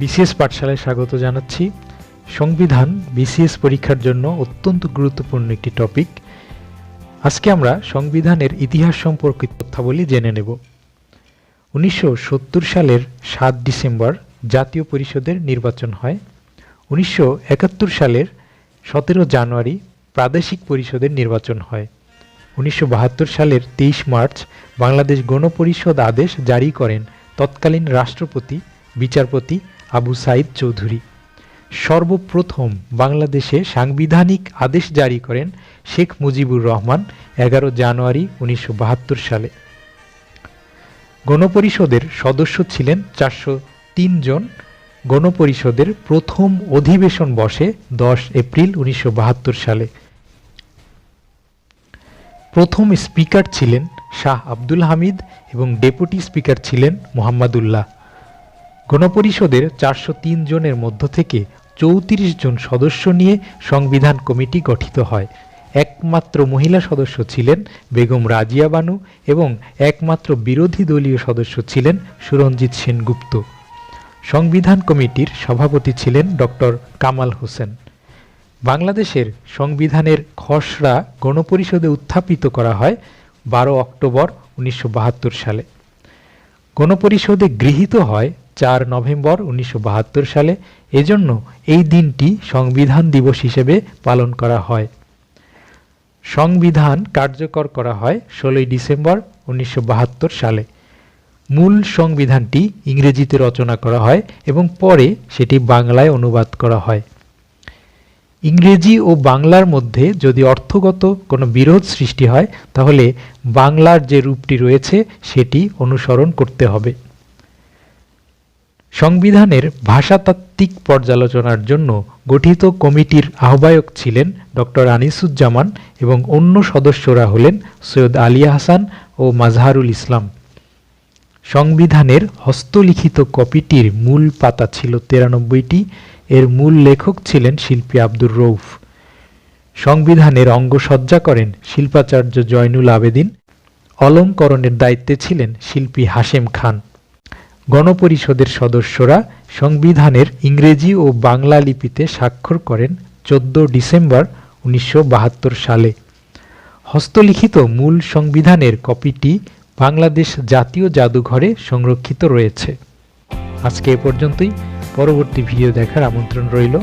BCS পাঠশালায় স্বাগত জানাচ্ছি। সংবিধান বিসিএস পরীক্ষার জন্য অত্যন্ত গুরুত্বপূর্ণ একটি টপিক। আজকে আমরা সংবিধানের ইতিহাস সম্পর্কিত তথ্যাবলী জেনে নেব। উনিশশো সত্তর সালের সাত ডিসেম্বর জাতীয় পরিষদের নির্বাচন হয়। উনিশশো একাত্তর সালের সতেরো জানুয়ারি প্রাদেশিক পরিষদের নির্বাচন হয়। উনিশশো বাহাত্তর সালের তেইশ মার্চ বাংলাদেশ গণপরিষদ আদেশ জারি করেন তৎকালীন রাষ্ট্রপতি, বিচারপতি আবু সাইদ চৌধুরী। সর্বপ্রথম বাংলাদেশে সাংবিধানিক আদেশ জারি করেন শেখ মুজিবুর রহমান এগারো জানুয়ারি উনিশশো বাহাত্তর সালে। গণপরিষদের সদস্য ছিলেন চারশো জন। গণপরিষদের প্রথম অধিবেশন বসে দশ এপ্রিল উনিশশো বাহাত্তর সালে। প্রথম স্পিকার ছিলেন শাহ আব্দুল হামিদ এবং ডেপুটি স্পিকার ছিলেন মোহাম্মদুল্লাহ। গণপরিষদের চারশো তিন জনের মধ্য থেকে চৌত্রিশ জন সদস্য নিয়ে সংবিধান কমিটি গঠিত হয়। একমাত্র মহিলা সদস্য ছিলেন বেগম রাজিয়া বানু এবং একমাত্র বিরোধী দলীয় সদস্য ছিলেন সুরঞ্জিত সেনগুপ্ত। সংবিধান কমিটির সভাপতি ছিলেন ডক্টর কামাল হোসেন। বাংলাদেশের সংবিধানের খসড়া গণপরিষদে উত্থাপিত করা হয় বারো অক্টোবর উনিশশো বাহাত্তর সালে। গণপরিষদে গৃহীত হয় চার নভেম্বর উনিশশো বাহাত্তর সালে এজন্য এই দিনটি সংবিধান দিবস হিসেবে পালন করা হয়। সংবিধান কার্যকর করা হয় ষোলোই ডিসেম্বর উনিশশো বাহাত্তর সালে। মূল সংবিধানটি ইংরেজিতে রচনা করা হয় এবং পরে সেটি বাংলায় অনুবাদ করা হয়। ইংরেজি ও বাংলার মধ্যে যদি অর্থগত কোনো বিরোধ সৃষ্টি হয়, তাহলে বাংলার যে রূপটি রয়েছে, সেটি অনুসরণ করতে হবে। সংবিধানের ভাষাতাত্ত্বিক পর্যালোচনার জন্য গঠিত কমিটির আহ্বায়ক ছিলেন ডক্টর আনিসুজ্জামান এবং অন্য সদস্যরা হলেন সৈয়দ আলী হাসান ও মাজহারুল ইসলাম। সংবিধানের হস্তলিখিত কপিটির মূল পাতা ছিল তিরানব্বইটি, এর মূল লেখক ছিলেন শিল্পী আব্দুর রৌফ সংবিধানের অঙ্গসজ্জা করেন শিল্পাচার্য জয়নুল আবেদিন। অলঙ্করণের দায়িত্বে ছিলেন শিল্পী হাশেম খান। গণপরিষদের সদস্যরা সংবিধানের ইংরেজি ও বাংলা লিপিতে স্বাক্ষর করেন চোদ্দ ডিসেম্বর উনিশশো বাহাত্তর সালে। হস্তলিখিত মূল সংবিধানের কপিটি বাংলাদেশ জাতীয় জাদুঘরে সংরক্ষিত রয়েছে। আজকে এ পর্যন্তই। পরবর্তী ভিডিও দেখার আমন্ত্রণ রইল।